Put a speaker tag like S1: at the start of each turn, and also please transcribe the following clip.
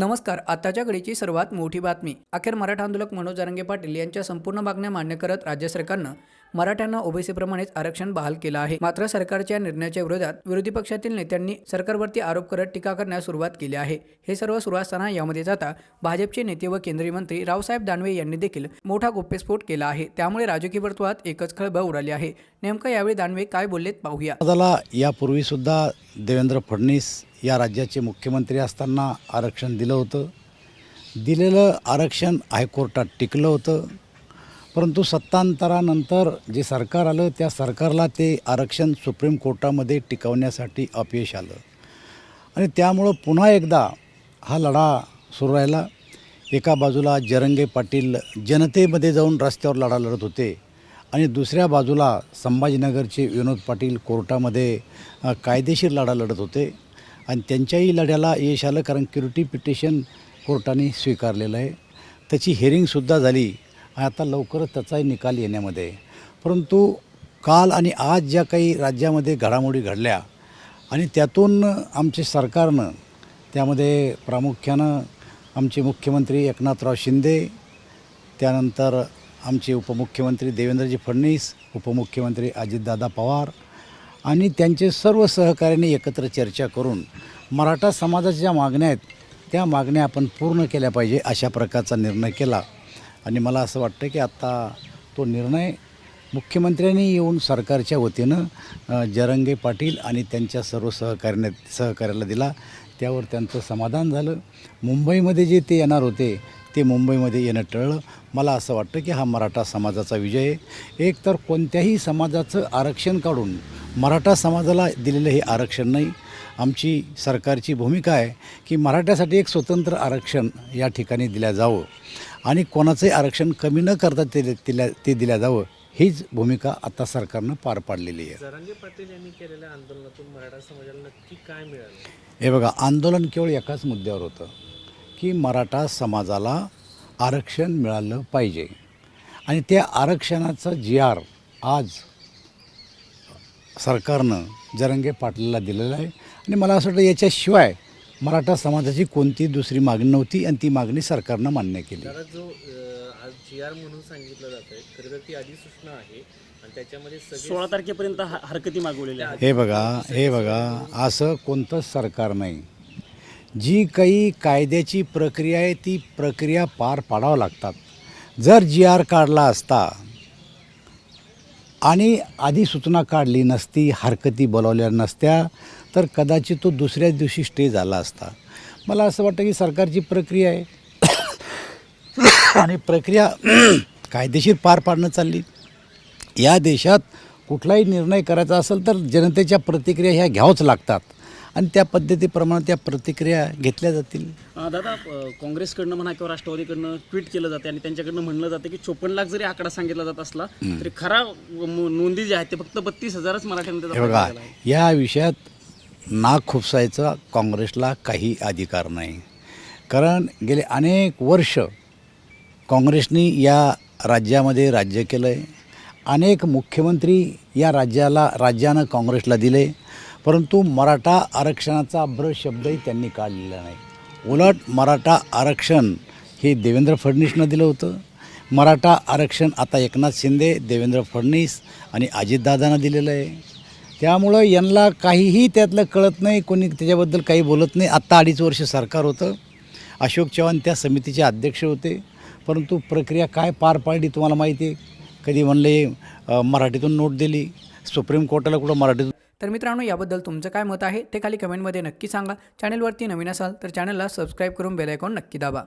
S1: नमस्कार आताच्या घडीची सर्वात मोठी बातमी. अखेर मराठा आंदोलक मनोज जरांगे पाटील यांच्या संपूर्ण मागण्या मान्य करत राज्य सरकारनं मराठ्यांना ओबीसीप्रमाणेच आरक्षण बहाल केलं आहे. मात्र सरकारच्या निर्णयाच्या विरोधात विरोधी पक्षातील नेत्यांनी सरकारवरती आरोप करत टीका करण्यास सुरुवात केली आहे. हे सर्व सुरू असताना यामध्ये जाता भाजपचे नेते व केंद्रीय मंत्री रावसाहेब दानवे यांनी देखील मोठा गोप्यस्फोट केला आहे. त्यामुळे राजकीय वर्तुळात एकच खळबळ उडाली आहे. नेमकं यावेळी दानवे काय बोललेत पाहूया.
S2: यापूर्वी यापूर्वीसुद्धा देवेंद्र फडणवीस या राज्याचे मुख्यमंत्री असताना आरक्षण दिलं होतं. दिलेलं आरक्षण हायकोर्टात टिकलं होतं. परंतु सत्तांतरानंतर जे सरकार आलं त्या सरकारला ते आरक्षण सुप्रीम कोर्टामध्ये टिकवण्यासाठी अपयश आलं. आणि त्यामुळं पुन्हा एकदा हा लढा सुरू राहिला. एका बाजूला जरंगे पाटील जनतेमध्ये जाऊन रस्त्यावर लढा लढत होते आणि दुसऱ्या बाजूला संभाजीनगरचे विनोद पाटील कोर्टामध्ये कायदेशीर लढा लढत होते. आणि त्यांच्याही लढ्याला यश आलं कारण क्युरिटी पिटिशन कोर्टाने स्वीकारलेलं आहे. त्याची हिअरिंगसुद्धा झाली. आता लवकरच त्याचाही निकाल येण्यामध्ये. परंतु काल आणि आज ज्या काही राज्यामध्ये घडामोडी घडल्या आणि त्यातून आमचे सरकारनं त्यामध्ये प्रामुख्यानं आमचे मुख्यमंत्री एकनाथराव शिंदे त्यानंतर आमचे उपमुख्यमंत्री देवेंद्रजी फडणवीस उपमुख्यमंत्री अजितदादा पवार आणि त्यांचे सर्व सहकार्याने एकत्र चर्चा करून मराठा समाजाच्या ज्या मागण्या आहेत त्या मागण्या आपण पूर्ण केल्या पाहिजे अशा प्रकारचा निर्णय केला. आणि मला असं वाटतं की आत्ता तो निर्णय मुख्यमंत्र्यांनी येऊन सरकारच्या वतीनं जरंगे पाटील आणि त्यांच्या सर्व सहकार्याने सहकार्याला दिला. त्यावर त्यांचं समाधान झालं. मुंबईमध्ये जे ते येणार होते ते मुंबईमध्ये येणं टळलं. मला असं वाटतं की हा मराठा समाजाचा विजय आहे. एकतर कोणत्याही समाजाचं आरक्षण काढून मराठा समाजाला दिलेलं हे आरक्षण नाही आमची सरकारची भूमिका आहे की मराठ्यासाठी एक स्वतंत्र आरक्षण या ठिकाणी दिल्या जावं. आणि कोणाचंही आरक्षण कमी न करता ते दिल्या ते दिल्या जावं हीच भूमिका आता सरकारनं पार पाडलेली आहे.
S3: जरांगे पाटील यांनी केलेल्या आंदोलनातून मराठा समाजाला नक्की काय मिळालं?
S2: हे बघा आंदोलन केवळ एकाच मुद्द्यावर होतं की मराठा समाजाला आरक्षण मिळालं पाहिजे. आणि त्या आरक्षणाचं जी आर आज सरकारनं जरंगे पाटलाला दिलेलं आहे. आणि मला असं वाटतं याच्याशिवाय मराठा समाजाची कोणती दुसरी मागणी नव्हती आणि ती मागणी सरकारनं मान्य केली.
S3: जो अं, आज जी आर म्हणून सांगितलं जात आहे खरं तर ती अधिसूचना आहे आणि त्याच्यामध्ये सगळे
S4: सोळा तारखेपर्यंत ह- हरकती मागवलेल्या आहेत.
S2: हे बघा हे बघा असं कोणतंच सरकार नाही. जी काही कायद्याची प्रक्रिया आहे ती प्रक्रिया पार पाडावं लागतात. जर जी आर काढला असता आणि आधी सूचना काढली नसती हरकती बोलावल्या नसत्या तर कदाचित तो दुसऱ्याच दिवशी स्टे झाला असता. मला असं वाटतं की सरकारची प्रक्रिया आहे. आणि प्रक्रिया कायदेशीर पार पाडणं चालली. या देशात कुठलाही निर्णय करायचा असेल तर जनतेच्या प्रतिक्रिया ह्या घ्यावंच लागतात. आणि त्या पद्धतीप्रमाणे त्या प्रतिक्रिया घेतल्या जातील.
S4: दादा काँग्रेसकडनं म्हणा किंवा राष्ट्रवादीकडनं ट्विट केलं जाते आणि त्यांच्याकडनं म्हणलं जातं की चोपन्न लाख जरी आकडा सांगितला जात असला तरी खरा नोंदी जी आहेत ते फक्त बत्तीस हजारच आहे.
S2: या विषयात नाक खुपसायचा काँग्रेसला काही अधिकार नाही. कारण गेले अनेक वर्ष काँग्रेसनी या राज्यामध्ये राज्य केलं आहे अनेक मुख्यमंत्री या राज्याला राज्यानं काँग्रेसला दिले. परंतु मराठा आरक्षणाचा अभ्र शब्दही त्यांनी काढलेला नाही. उलट मराठा आरक्षण हे देवेंद्र फडणवीसनं दिलं होतं. मराठा आरक्षण आता एकनाथ शिंदे देवेंद्र फडणवीस आणि अजितदादांना दिलेलं आहे. त्यामुळं यांना काहीही त्यातलं कळत नाही कोणी त्याच्याबद्दल काही बोलत नाही. आत्ता अडीच वर्ष सरकार होतं. अशोक चव्हाण त्या समितीचे अध्यक्ष होते. परंतु प्रक्रिया काय पार पाडली तुम्हाला माहिती आहे? कधी म्हणले मराठीतून नोट दिली. सुप्रीम कोर्टाला कुठं मराठीतून
S1: तर मित्रांनो याबद्दल तुमचं काय मत आहे ते खाली कमेंटमध्ये नक्की सांगा. चॅनलवरती नवीन असाल तर चॅनलला सबस्क्राईब करून बेल आयकॉन नक्की दाबा.